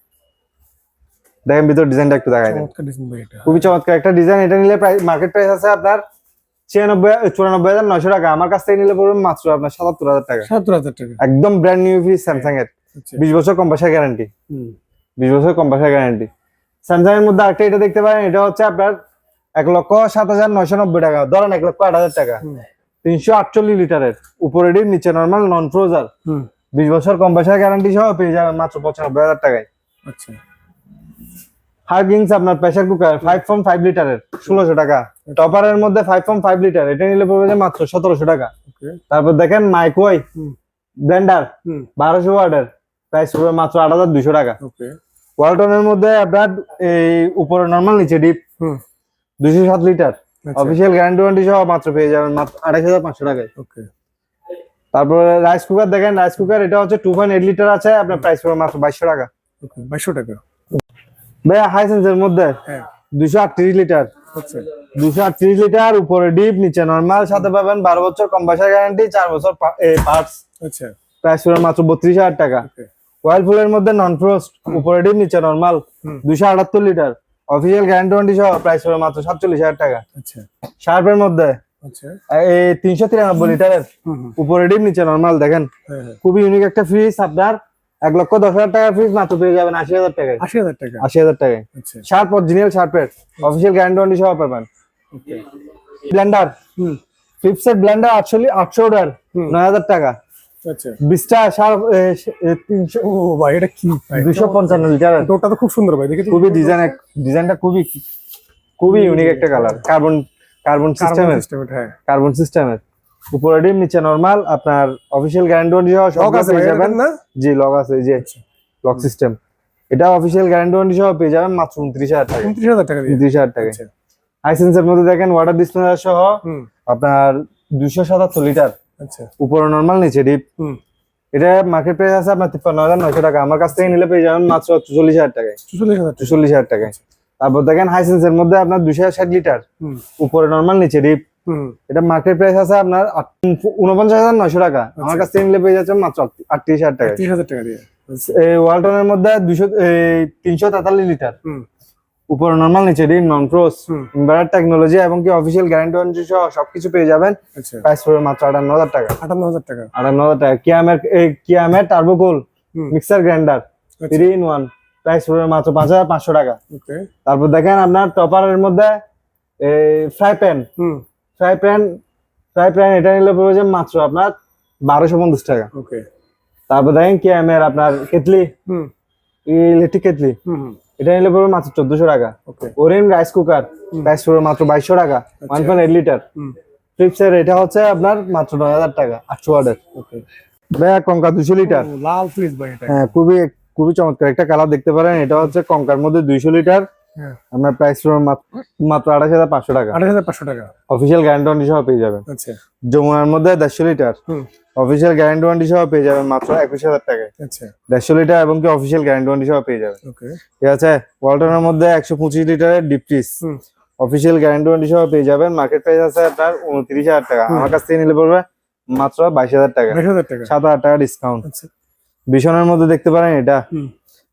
দেখেন ভিতর ডিজাইনটা একটু দেখাই দেন। খুবই চমৎকার একটা ডিজাইন এটা নিলে প্রাইস মার্কেট প্রাইস আছে আপনার ছিয়ানব্বই চুরানব্বই হাজার নয়শো টাকা। আমার কাছ থেকে নিলে পড়বে মাত্র আপনার সাতাত্তর হাজার টাকা। সাতাত্তর হাজার টাকা। একদম ব্র্যান্ড নিউ ফ্রিজ স্যামসাং এর। আচ্ছা। বিশ বছর কম্পাসার গ্যারান্টি বিশ বছর কম্পাসার গ্যারান্টি স্যামসাং এর মধ্যে আরেকটা এটা দেখতে পারেন এটা হচ্ছে আপনার এক লক্ষ সাত হাজার নয়শো নব্বই টাকা। ধরেন এক লক্ষ আট হাজার টাকা। তিনশো আটচল্লিশ লিটারের। উপরে নিচে নর্মাল নন ফ্রোজার হুম। বিশ বছর কম্পাসার গ্যারান্টি সহ পেয়ে যাবেন মাত্র পঁচানব্বই হাজার টাকায়। আচ্ছা। হার্গিংস আপনার pressure cooker five point five লিটারের ষোলোশো টাকা। টপারের মধ্যে ফাইভ পয়েন্ট ফাইভ লিটার এটা নিলে পড়বে যে মাত্র সতেরোশো টাকা। তারপর দেখেন হুম। ব্লেন্ডার বারোশো ওয়ার্ডের প্রাইস পড়বে মাত্র আট হাজার দুশো টাকা। ওকে ওয়ালটনের মধ্যে আপনার এই উপরে নর্মাল নিচে ডিপ দুশো সাত লিটার অফিসিয়াল গ্যারান্টি ওয়ারেন্টি সহ মাত্র পেয়ে যাবেন মাত্র আঠাশ হাজার পাঁচশো টাকায়। ওকে তারপরে রাইস কুকার দেখেন রাইস কুকার এটা হচ্ছে টু পয়েন্ট এইট লিটার আছে আপনার প্রাইস পড়বে মাত্র বাইশশো টাকা। বাইশশো টাকা। ভাইয়া হাইসেন্স মধ্যে হ্যাঁ। দুশো আটত্রিশ লিটার। দুশো আটত্রিশ লিটার উপরে ডিপ নিচে নর্মাল সাথে পাবেন বারো বছর কম্পাসার গ্যারান্টি চার বছর পার্টস আচ্ছা। প্রাইস মাত্র বত্রিশ হাজার টাকা। ওকে ওয়াইলফুলের মধ্যে নন ফ্রোস্ট উপরে ডিপ নিচে নর্মাল। দুশো আটাত্তর লিটার। অফিসিয়াল গ্যারান্টি সহ প্রাইস মাত্র সাতচল্লিশ হাজার টাকা। আচ্ছা। শার্পের মধ্যে আচ্ছা। তিনশো তিরানব্বই লিটারের উপরে ডিপ নিচে নর্মাল দেখেন। হ্যাঁ হ্যাঁ। খুবই ইউনিক একটা ফ্রিজ আপনার এক লক্ষ দশ হাজার টাকার ফ্রিজ মাত্র পেয়ে যাবেন আশি হাজার টাকায়। আশি হাজার টাকা। আশি হাজার টাকায়। আচ্ছা। শার্প অরিজিনাল শার্পের অফিসিয়াল গ্যারান্টি সহ পাবেন। ব্লেন্ডার হুম। ফ্লিপসেট ব্লেন্ডার আটশো আটশো অর্ডার নয় হাজার টাকা। আচ্ছা। বিশটা শার্প তিনশো ও ভাই এটা কি? দুশো পঞ্চান্ন লিটার ডোরটা তো খুব সুন্দর ভাই দেখি খুবই ডিজাইন ডিজাইনটা খুবই খুবই ইউনিক একটা কালার কার্বন কার্বন সিস্টেমের হ্যাঁ। কার্বন সিস্টেমের উপরে ডিম নিচে নরমাল আপনার অফিসিয়াল গ্যারান্টি ওয়ারেন্টি সহ সব আছে পেয়ে যাবেন। না? জি লক আছে এই যে লক সিস্টেম এটা অফিসিয়াল গ্যারান্টি ওয়ারেন্টি সহ পেয়ে যাবেন মাত্র উনত্রিশ হাজার টাকা। উনত্রিশ হাজার টাকা দিয়ে? উনত্রিশ হাজার টাকা। আচ্ছা। হাইসেন্সের মধ্যে দেখেন ওয়াটার ডিসপ্লে সহ আপনার দুশো সাতাত্তর লিটার আচ্ছা। উপরে নর্মাল নিচে ডিপ এটা মার্কেট প্রাইস আছে আপনার তিপ্পান্ন হাজার নয়শো টাকা। আমার কাছ থেকে নিলে পেয়ে যাবেন মাত্র চল্লিশ হাজার টাকায়। চুচল্লিশ হাজার টাকা। চল্লিশ হাজার টাকায়। তারপর দেখেন হাইসেন্সের মধ্যে আপনার দুশো ষাট লিটার উপরে নর্মাল নিচে ডিপ এটা মার্কেট প্রাইস আছে আপনার উনপঞ্চাশ হাজার নয়শো টাকা। আমার কাছ নিলে পেয়ে যাচ্ছে মাত্র আটত্রিশ হাজার টাকা। ত্রিশ হাজার টাকা দিয়ে। এই ওয়ালটনের মধ্যে দুশো তিনশো তেতাল্লিশ লিটার উপরে নর্মাল নিচে ডিপ নন ক্রোস ইনভার্টার টেকনোলজি এবং কি অফিসিয়াল গ্যারান্টি ওয়ারেন্টি সহ সবকিছু পেয়ে যাবেন। আচ্ছা। প্রাইস পড়বে মাত্র আটান্ন হাজার টাকা। আটান্ন হাজার টাকা। আটান্ন হাজার টাকা। কিয়ামের কিয়ামের টার্বোকোল মিক্সার গ্রাইন্ডার আচ্ছা। থ্রি ইন ওয়ান প্রাইস পড়বে মাত্র পাঁচ হাজার পাঁচশো টাকা। তারপর দেখেন আপনার টপারের মধ্যে এই ফ্রাই প্যান হুম। ফ্রাই প্যান ফ্রাই প্যান এটা নিলে পড়বে যে মাত্র আপনার বারোশো পঞ্চাশ টাকা। ওকে তারপর দেখেন কিয়ামের আপনার কেতলি হুম। ইলেকট্রিক কেতলি হুম হুম। এটা নিলে পড়বে মাত্র চোদ্দশো টাকা। ওকে ওরেন রাইস কুকার প্রাইস পড়বে মাত্র বাইশশো টাকা। ওয়ান পয়েন্ট এইট লিটার ফ্লিপসের এটা হচ্ছে আপনার মাত্র নয় হাজার টাকা আটশো ওয়ার্ডের ভাইয়া কঙ্কা দুশো লিটার লাল ফ্রিজ ভাই হ্যাঁ খুবই খুবই চমৎকার। একটা কালার দেখতে পারেন এটা হচ্ছে কঙ্কার মধ্যে দুইশো লিটার আপনার প্রাইস মাত্র- মাত্র আঠাশ হাজার পাঁচশো টাকা। আঠাশ হাজার পাঁচশো টাকা। অফিসিয়াল গ্যারান্টি ওয়ারেন্টি সহ পেয়ে যাবেন। আচ্ছা। যমুনার মধ্যে দেড়শো লিটার অফিসিয়াল গ্যারান্টি ওয়ারেন্টি সহ পেয়ে যাবেন মাত্র একুশ হাজার টাকায়। আচ্ছা। দেড়শো লিটার এবং কি অফিসিয়াল গ্যারান্টি ওয়ারেন্টি সহ পেয়ে যাবেন। ওকে। ঠিক আছে? ওয়ালটনের মধ্যে একশো পঁচিশ লিটারের ডিপ ফ্রিজ হুম। অফিসিয়াল গ্যারান্টি ওয়ারেন্টি সহ পেয়ে যাবেন। মার্কেট প্রাইস আছে আপনার উনত্রিশ হাজার টাকা। আমার কাছ থেকে নিলে পড়বে মাত্র বাইশ হাজার টাকা। টাকা। সাত হাজার টাকা ডিসকাউন্ট আচ্ছা। বিছনের মধ্যে দেখতে পারেন এটা।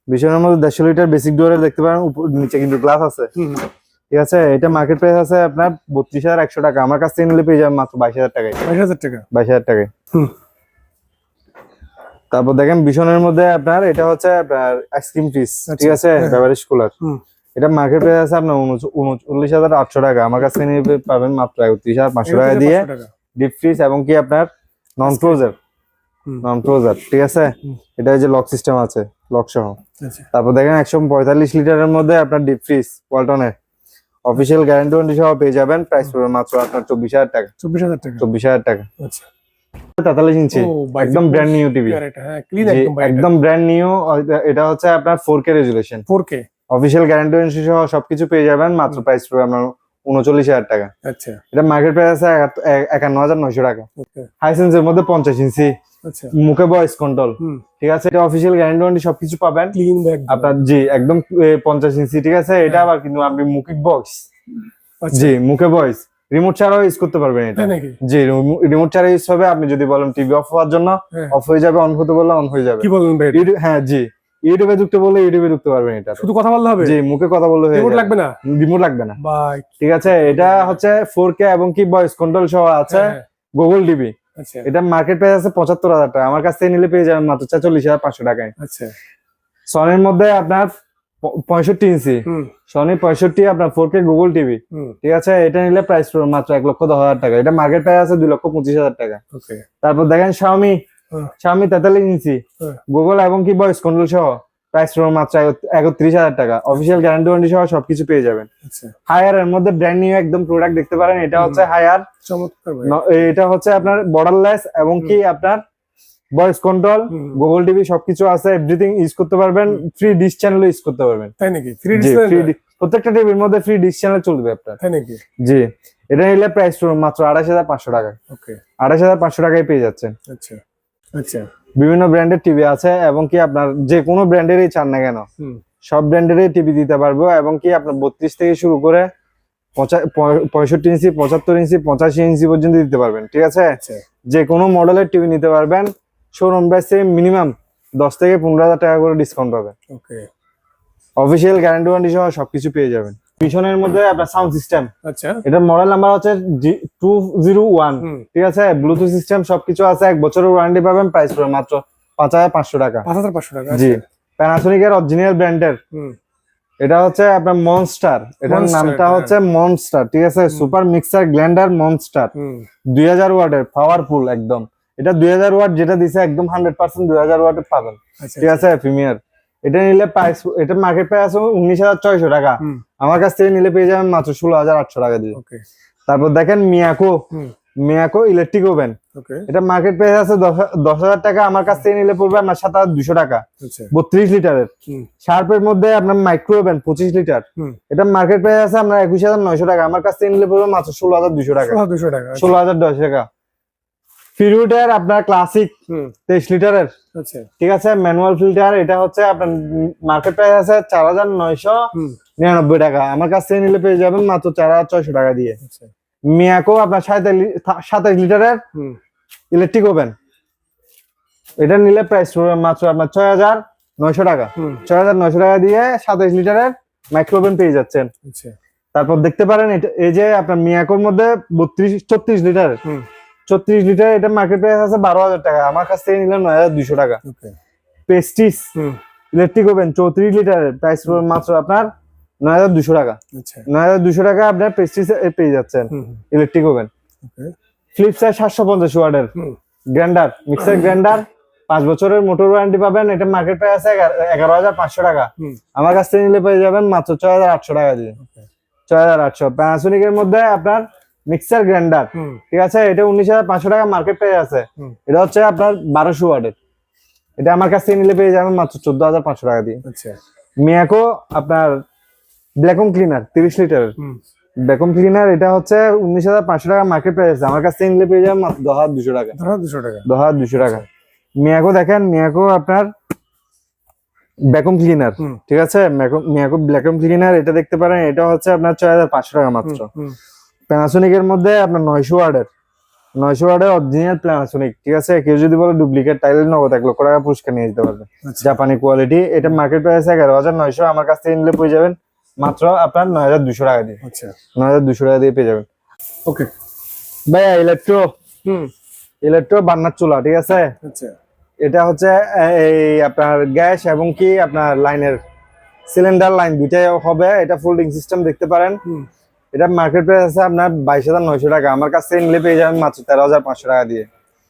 বিছনের মধ্যে দেড়শো লিটার বেসিক ডোরে দেখতে পারেন উপর নিচে কিন্তু গ্লাস আছে। ঠিক আছে এটা মার্কেট প্রাইস আছে আপনার বত্রিশ হাজার একশো টাকা। আমার কাছ থেকে নিলে পেয়ে যাবেন মাত্র বাইশ হাজার টাকায়। বাইশ হাজার টাকা? বাইশ হাজার টাকায়। তারপর দেখেন বিছনের মধ্যে আপনার এটা হচ্ছে আপনার আইসক্রিম ফিস ঠিক আছে হ্যাঁ। বেভারেজ কুলার এটা মার্কেট প্রাইস আছে আপনার উনচ- উনচল্লিশ হাজার আটশো টাকা। আমার কাছে নিয়ে পাবেন মাত্র একত্রিশ হাজার পাঁচশো টাকা দিয়ে ডিপ ফ্রিজ এবং কি আপনার নন ক্লোজার নন ক্লোজার ঠিক আছে। এটা যে লক সিস্টেম আছে লক সহ। আচ্ছা তারপর দেখেন একশো পঁয়তাল্লিশ লিটারের মধ্যে আপনার ডিপ ফ্রিজ ওয়ালটনের অফিসিয়াল গ্যারান্টি ওয়ারেন্টি সহ পেয়ে যাবেন। প্রাইস পড়বে মাত্র আপনার চব্বিশ হাজার টাকা। চব্বিশ হাজার টাকা। চব্বিশ হাজার টাকা। আচ্ছা। তেতাল্লিশ ইঞ্চি। একদম ব্র্যান্ড নিউ টিভি একদম ব্র্যান্ড নিউ এটা হচ্ছে আপনার four K resolution four K official guarantee warranty সহ সবকিছু পেয়ে যাবেন। মাত্র প্রাইস পড়বে আপনার উনচল্লিশ হাজার টাকা। আচ্ছা। এটা মার্কেট প্রাইস আছে একান্ন হাজার নয়শো টাকা। হাইসেন্সের মধ্যে পঞ্চাশ ইঞ্চি। আচ্ছা মুখে ভয়েস কন্ট্রোল ঠিক আছে? এটা অফিসিয়াল গ্যারান্টি ওয়ারেন্টি সবকিছু পাবেন। ক্লিন ব্যাগ আপনার জি একদম পঞ্চাশ ইঞ্চি ঠিক আছে? এটা আবার কিন্তু আপনি মুখে বক্স আচ্ছা। জি মুখে ভয়েস রিমোট ছাড়াও ইউজ করতে পারবেন এটা। জি রিমোট ছাড়া ইউজ হবে। আপনি যদি বলেন টিভি অফ হওয়ার জন্য হ্যাঁ। অফ হয়ে যাবে অন হতে বললে অন হয়ে যাবে। কি বলবেন ভাই হ্যাঁ জি। ইউটিউবে ঢুকতে বললে ইউটিউবে ঢুকতে পারবেন এটা। শুধু কথা বললে হবে? জি মুখে কথা বললে হয়ে রিমোট লাগবে না? রিমোট লাগবে না। ঠিক আছে? এটা হচ্ছে ফোর কে এবং কি ভয়েস কন্ট্রোল সহ আছে। হ্যাঁ, গুগল টিভি আচ্ছা এটা মার্কেট প্রাইস আছে পঁচাত্তর হাজার টাকা। আমার কাছ থেকে নিলে পেয়ে যাবেন মাত্র ছেচল্লিশ হাজার পাঁচশো টাকায়। আচ্ছা। সনির মধ্যে আপনার পঁয়ষট্টি ইঞ্চি সনি পঁয়ষট্টি আপনার ফোর কে গুগল টিভি ঠিক আছে? এটা নিলে প্রাইস মাত্র এক লক্ষ দশ হাজার টাকা। এটা মার্কেট প্রাইস আছে দুই লক্ষ পঁচিশ হাজার টাকা। ওকে তারপর দেখেন শাওমি হ্যাঁ। শাওমি তেতাল্লিশ ইঞ্চি হ্যাঁ। গুগল এবং কি ভয়েস কন্ট্রোল সহ? প্রাইস পড়বে মাত্র একত্রিশ হাজার টাকা। অফিসিয়াল গ্যারান্টি ওয়ারেন্টি সহ সবকিছু পেয়ে যাবেন। আচ্ছা। হায়ার এর মধ্যে ব্র্যান্ড নিউ একদম প্রোডাক্ট দেখতে পারেন। এটা হচ্ছে হায়ার এটা হচ্ছে আপনার বর্ডারলেস এবং কি আপনার ভয়েস কন্ট্রোল গুগল টিভি সবকিছু আছে। এভরিথিং ইউজ করতে পারবেন। ফ্রি ডিশ চ্যানেল ইউজ করতে পারবেন। তাই নাকি? ফ্রি di- প্রত্যেকটা টিভির মধ্যে ফ্রি ডিশ চ্যানেল চলবে আপনার। তাই নাকি? জি। এটা নিলে প্রাইস মাত্র আড়াইশ হাজার পাঁচশো টাকা। ওকে আড়াইশ হাজার পাঁচশো টাকায় পেয়ে যাচ্ছেন। আচ্ছা। আচ্ছা। বিভিন্ন ব্র্যান্ডের টিভি আছে এবং কি আপনার যে কোনো ব্র্যান্ডেরই চান না কেন সব ব্র্যান্ডেরই টিভি দিতে পারব এবং কি আপনার বত্রিশ থেকে শুরু করে পঁয়ষট্টি ইঞ্চি পঁচাত্তর ইঞ্চি পঁচাশি ইঞ্চি পর্যন্ত দিতে পারবেন ঠিক আছে? আচ্ছা। যে কোনো মডেলের টিভি নিতে পারবেন শোরুম প্রাইসে মিনিমাম দশ থেকে পনেরো হাজার টাকা করে ডিসকাউন্ট পাবেন। ওকে অফিসিয়াল গ্যারান্টি ওয়ারেন্টি সহ সবকিছু পেয়ে যাবেন। মিশনের মধ্যে আপনার সাউন্ড সিস্টেম আচ্ছা। এটার মডেল নাম্বার হচ্ছে টু জিরো ওয়ান ঠিক আছে? ব্লুটুথ সিস্টেম সবকিছু আছে। এক বছরের ওয়ারেন্টি পাবেন। প্রাইস পড়বে মাত্র পাঁচ হাজার পাঁচশো টাকা। পাঁচ হাজার পাঁচশো টাকা জি। প্যানাসোনিক এর অরিজিনাল ব্র্যান্ডের এটা হচ্ছে আপনার মনস্টার এটার নামটা হ্যাঁ। হচ্ছে মনস্টার ঠিক আছে? সুপার মিক্সার গ্ল্যান্ডার মনস্টার দুই হাজার ওয়াটের পাওয়ারফুল একদম। এটা দুই হাজার ওয়াট যেটা দিছে একদম হান্ড্রেড পার্সেন্ট দুই হাজার ওয়াটের পাবেন। আচ্ছা ঠিক আছে? প্রিমিয়ার এটা নিলে প্রাইস এটা মার্কেট প্রাইস উনিশ হাজার ছয়শো টাকা। আমার কাছ থেকে নিলে পেয়ে যাবেন মাত্র ষোলো হাজার আটশো টাকা দিয়ে। ওকে তারপর দেখেন Miyako. Miyako electric oven okay এটা মার্কেট প্রাইস আছে দশ- হাজার টাকা আমার কাছ থেকে নিলে পড়বে আপনার সাত হাজার দুশো টাকা। আচ্ছা। বত্রিশ লিটারের। শার্পের মধ্যে আপনার মাইক্রো ওভেন পঁচিশ লিটার। এটা মার্কেট প্রাইস আছে আপনার একুশ হাজার নয়শো টাকা আমার কাছ থেকে নিলে পড়বে মাত্র ষোলো হাজার দুশো টাকা। ষোলো দুশো টাকা আচ্ছা। ষোলো হাজার দশ টাকা। ফিরুটের আপনার ক্লাসিক তেইশ লিটারের। আচ্ছা। ঠিক আছে ম্যানুয়াল ফিল্টার এটা হচ্ছে আপনার মার্কেট প্রাইস আছে চার হাজার নয়শো নিরানব্বই টাকা। আমার কাছ থেকে নিলে পেয়ে যাবেন মাত্র চার হাজার ছয়শো টাকা দিয়ে। আচ্ছা। মিয়াকো আপনার সাতাইশ লিটারের ইলেকট্রিক ওভেন এটা নিলে প্রাইস মাত্র আপনার ছয় হাজার নয়শো টাকা। ছয় হাজার নয়শো টাকা দিয়ে সাতাইশ লিটারের মাইক্রো ওভেন পেয়ে যাচ্ছেন। আচ্ছা। তারপর দেখতে পারেন এটা এই যে আপনার মিয়াকোর মধ্যে বত্রিশ ছত্রিশ লিটার হুম। ছত্রিশ লিটার এটা মার্কেট প্রাইস আছে বারো হাজার টাকা। আমার কাছ থেকে নিলাম নয় হাজার দুশো টাকা। পেস্টিস ইলেকট্রিক ওভেন চৌত্রিশ লিটার প্রাইস মাত্র আপনার নয় হাজার দুশো টাকা। আচ্ছা। নয় হাজার দুশো টাকা আপনার পেস্টিস পেয়ে যাচ্ছেন ইলেকট্রিক ওভেন ফ্লিপসার সাতশো পঞ্চাশ ওয়ার্ডের গ্র্যান্ডার মিক্সার গ্র্যান্ডার পাঁচ বছরের মোটর ওয়ারেন্টি পাবেন। এটা মার্কেট প্রাইস আছে এগারো হাজার পাঁচশো টাকা। আমার কাছ থেকে নিলে পেয়ে যাবেন মাত্র ছয় হাজার আটশো টাকা দিয়ে। ছয় হাজার আটশো। প্যানাসোনিক এর মধ্যে আপনার মিক্সার গ্রাইন্ডার। ঠিক আছে? এটা উনিশ হাজার পাঁচশো টাকা মার্কেট পেয়ে আছে। এটা হচ্ছে আপনার বারোশো ওয়ার্ডের এটা আমার কাছ থেকে নিলে পেয়ে যাবেন মাত্র চোদ্দ হাজার পাঁচশো টাকা দিয়ে। আচ্ছা। মিয়াকো আপনার ব্ল্যাকম ক্লিনার তিরিশ লিটারের। ব্ল্যাকম ক্লিনার এটা হচ্ছে উনিশ হাজার পাঁচশো টাকা মার্কেট পেয়ে আছে। আমার কাছ থেকে নিলে পেয়ে যাবেন মাত্র দশ হাজার দুশো টাকা। ধরো দুশো টাকা। দশ হাজার দুশো টাকা। মিয়াকো দেখেন মিয়াকো আপনার ব্যাকম ক্লিনার। ঠিক আছে? মিয়াকো ব্ল্যাকম ক্লিনার এটা দেখতে পারেন এটা হচ্ছে আপনার ছয় হাজার পাঁচশো টাকা মাত্র। হুম প্যানাসোনিক এর মধ্যে আপনার নয়শো ওয়ার্ডের নয়শো ওয়ার্ডের অরিজিনাল প্যানাসোনিক ঠিক আছে? কেউ যদি বলে ডুপ্লিকেট তাইলে নগদ এক লক্ষ টাকা পুরস্কার নিয়ে যেতে পারবে। আচ্ছা। জাপানি কোয়ালিটি এটা মার্কেট প্রাইস এগারো হাজার নয়শো আমার কাছ থেকে নিলে পেয়ে যাবেন। মাত্র আপনার নয় হাজার দুশো টাকা দিয়ে। আচ্ছা। নয় হাজার দুশো টাকা দিয়ে পেয়ে যাবেন। ওকে ভাইয়া ইলেকট্রো হুম। ইলেকট্রো বান্নার চুলা ঠিক আছে? আচ্ছা। এটা হচ্ছে এই আপনার গ্যাস এবং কি আপনার লাইনের সিলিন্ডার লাইন দুইটাই হবে। এটা ফোল্ডিং সিস্টেম দেখতে পারেন। হুম। এটা মার্কেট প্রাইস আছে আপনার বাইশ হাজার নয়শো টাকা। আমার কাছ নিলে পেয়ে যাবেন মাত্র তেরো হাজার পাঁচশো টাকা দিয়ে।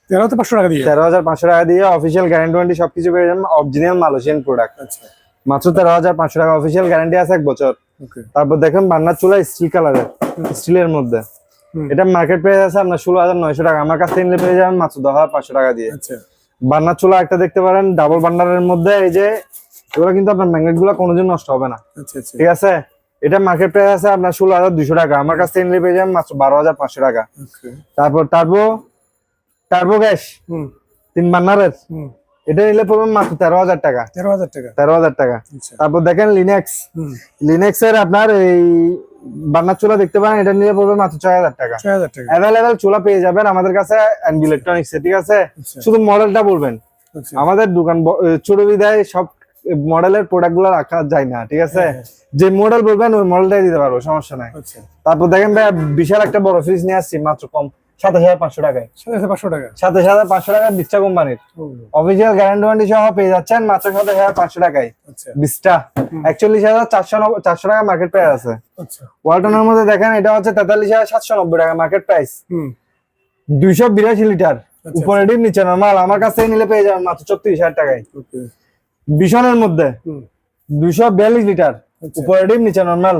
তেরো হাজার পাঁচশো টাকা দিয়ে? তেরো হাজার পাঁচশো টাকা দিয়ে অফিসিয়াল গ্যারান্টি ওয়ারেন্টি সবকিছু পেয়ে যাবেন অরিজিনাল মালয়েশিয়ান প্রোডাক্ট আচ্ছা। মাত্র তেরো হাজার পাঁচশো টাকা অফিসিয়াল গ্যারান্টি আছে এক বছর। তারপর দেখেন বান্নার চুলা স্টিল কালারের স্টিলের মধ্যে। এটা মার্কেট প্রাইস আছে আপনার ষোলো হাজার নয়শো টাকা। আমার কাছ থেকে নিলে পেয়ে যাবেন মাত্র দশ হাজার পাঁচশো টাকা দিয়ে। আচ্ছা। বান্নার চুলা একটা দেখতে পারেন ডাবল বান্ডারের মধ্যে এই যে এগুলো কিন্তু আপনার ম্যাগনেটগুলো কোনোদিন নষ্ট হবে না। আচ্ছা আচ্ছা। ঠিক আছে? এটা মার্কেট প্রাইস আছে আপনার ষোলো হাজার দুশো টাকা। আমার কাছ থেকে নিলে পেয়ে যাবেন মাত্র বারো হাজার পাঁচশো টাকা। তারপর টার্বো টার্বো গ্যাস তিন বান্নারের এটা নিলে পড়বেন মাত্র তেরো হাজার টাকা। তেরো হাজার টাকা। তেরো হাজার টাকা। আচ্ছা। তারপর দেখেন লিনেক্স লিনেক্স এর আপনার এই বান্নার চুলা দেখতে পারেন এটা নিলে পড়বে মাত্র ছয় হাজার টাকা। অ্যাভেলেবেল চুলা পেয়ে যাবেন আমাদের কাছে ইলেকট্রনিক্স ঠিক আছে? আচ্ছা। শুধু মডেলটা বলবেন। আচ্ছা। আমাদের দোকান ছোট বিদায় সব মডেলের প্রোডাক্টগুলো রাখা যায় না ঠিক আছে? হ্যাঁ। যে মডেল বলবেন ওই মডেলটাই দিতে পারব সমস্যা নাই। আচ্ছা। তারপর দেখেন ভাই বিশাল একটা বড় ফ্রিজ নিয়ে আসছি মাত্র কম সাতাশ হাজার পাঁচশো টাকায়। পাঁচশো টাকা? সাতাশ হাজার পাঁচশো টাকা বিস্টা কোম্পানির। অফিসিয়াল গ্যারান্টি ওয়ারেন্টি সহ পেয়ে যাচ্ছেন মাত্র সাতাশ হাজার পাঁচশো টাকায়। আচ্ছা। বিশটা একচল্লিশ হাজার চারশো চারশো টাকা মার্কেট প্রাইস আছে। আচ্ছা। ওয়ালটনের মধ্যে দেখেন এটা হচ্ছে তেতাল্লিশ হাজার সাতশো নব্বই টাকা মার্কেট প্রাইস দুইশো বিরাশি লিটার। আচ্ছা। উপরে ডিপ নিচে নর্মাল আমার কাছ থেকে নিলে পেয়ে যাবেন মাত্র চত্রিশ হাজার টাকায়। বিশনের মধ্যে দুশো বিয়াল্লিশ লিটার আচ্ছা। উপরে ডিপ নিচে নর্মাল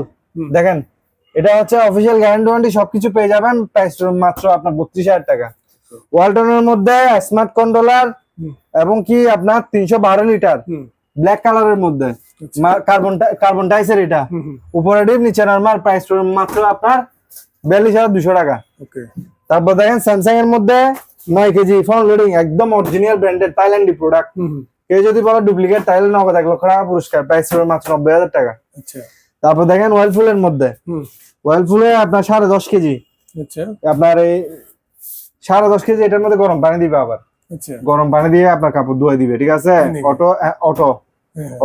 দেখেন এটা হচ্ছে অফিসিয়াল গ্যারান্টি ওয়ারেন্টি সবকিছু পেয়ে যাবেন প্রাইস মাত্র আপনার বত্রিশ হাজার টাকা। ওয়ালটনের মধ্যে স্মার্ট কন্ট্রোলার এবং কি আপনার তিনশো বারো লিটার ব্ল্যাক কালারের মধ্যে। কার্বন কার্বন ডাইসের এটা। উপরে ডিপ নিচে নর্মাল প্রাইস মাত্র আপনার বিয়াল্লিশ হাজার দুশো টাকা। তারপর দেখেন স্যামসাং এর মধ্যে নয় কেজি ফোন লোডিং একদম অরিজিনাল ব্র্যান্ডেড থাইল্যান্ডি প্রোডাক্ট কেউ যদি বলো ডুপ্লিকেট তাহলে নগদ এক লক্ষ টাকা পুরস্কার প্রাইস পড়বে মাত্র নব্বই হাজার টাকা। আচ্ছা। তারপর দেখেন ওয়েলফুলের মধ্যে। ওয়েলফুলে আপনার সাড়ে দশ কেজি। আচ্ছা। আপনার এই সাড়ে দশ কেজি এটার মধ্যে গরম পানি দিবে আবার। আচ্ছা। গরম পানি দিয়ে আপনার কাপড় ধুয়ে দিবে ঠিক আছে? অটো অটো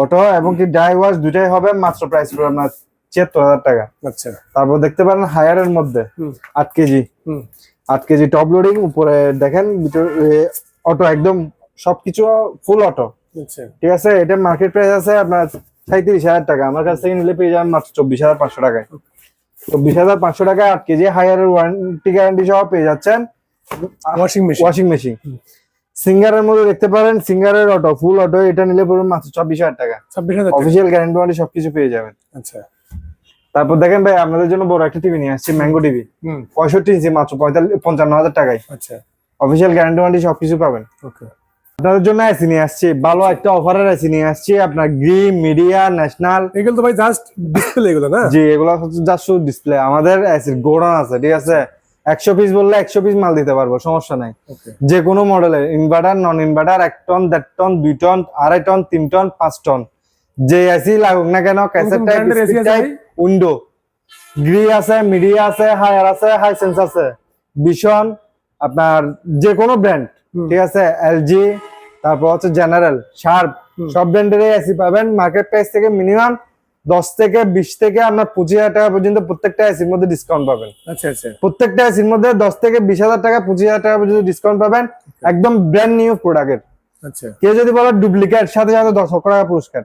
অটো এবং কি ড্রাই ওয়াশ দুটাই হবে মাত্র প্রাইস পড়বে আপনার ছিয়াত্তর হাজার টাকা। আচ্ছা। তারপর দেখতে পারেন হায়ারের মধ্যে আট কেজি। আট কেজি টপ লোডিং উপরে দেখেন অটো একদম সবকিছু ফুল অটো আচ্ছা। ঠিক আছে এটা মার্কেট প্রাইস আছে আপনার সাঁত্রিশ হাজার টাকা। আমার কাছ থেকে নিলে পেয়ে যাবেন মাত্র চব্বিশ হাজার পাঁচশো টাকায়। চব্বিশ হাজার পাঁচশো টাকায় আট কেজি হায়ার ওয়ারেন্টি গ্যারান্টি সহ পেয়ে যাচ্ছেন ওয়াশিং মেশিন ওয়াশিং মেশিন সিঙ্গারের মধ্যে দেখতে পারেন সিঙ্গারের অটো ফুল অটো এটা নিলে পড়বে মাত্র চব্বিশ হাজার টাকা। ছাব্বিশ হাজার। অফিসিয়াল গ্যারান্টি ওয়ারেন্টি সবকিছু পেয়ে যাবেন। আচ্ছা। তারপর দেখেন ভাই আপনাদের জন্য বড় একটা টিভি নিয়ে আসছি ম্যাঙ্গো টিভি পঁয়ষট্টি ইঞ্চি মাত্র পঁয়তাল্লিশ পঞ্চান্ন হাজার টাকায়। আচ্ছা। অফিসিয়াল গ্যারান্টি ওয়ারেন্টি সবকিছু পাবেন। ওকে আপনাদের জন্য এসি নিয়ে আসছি। ভালো একটা অফারের এসি নিয়ে আসছি। আপনার গ্রিন মিডিয়া ন্যাশনাল। এগুলো তো ভাই জাস্ট ডিসপ্লে এগুলো না? জি এগুলো হচ্ছে জাস্ট ডিসপ্লে আমাদের এসির গোডাউন আছে ঠিক আছে? একশো পিস বললে একশো পিস মাল দিতে পারব সমস্যা নাই। যে কোনো মডেলের ইনভার্টার নন ইনভার্টার এক টন দেড় টন দুই টন আড়াই টন তিন টন পাঁচ টন যে এসি লাগুক না কেন ক্যাসেট টাইপ? উইন্ডো গ্রি আছে মিডিয়া আছে হায়ার আছে হাই সেন্স আছে। ভীষণ আপনার যে কোনো ব্র্যান্ড। ঠিক আছে? এলজি তারপর হচ্ছে জেনারেল শার্প সব ব্র্যান্ডের এসি পাবেন। মার্কেট প্রাইস থেকে মিনিমাম দশ থেকে বিশ থেকে আপনার পঁচিশ হাজার টাকা পর্যন্ত প্রত্যেকটা এসির মধ্যে ডিসকাউন্ট পাবেন। আচ্ছা আচ্ছা। প্রত্যেকটা এসির মধ্যে দশ থেকে বিশ হাজার টাকা পঁচিশ হাজার টাকা পর্যন্ত ডিসকাউন্ট পাবেন। একদম ব্র্যান্ড নিউ প্রোডাক্টের আচ্ছা। কেউ যদি বলো ডুপ্লিকেট সাথে সাথে দশ টাকা পুরস্কার।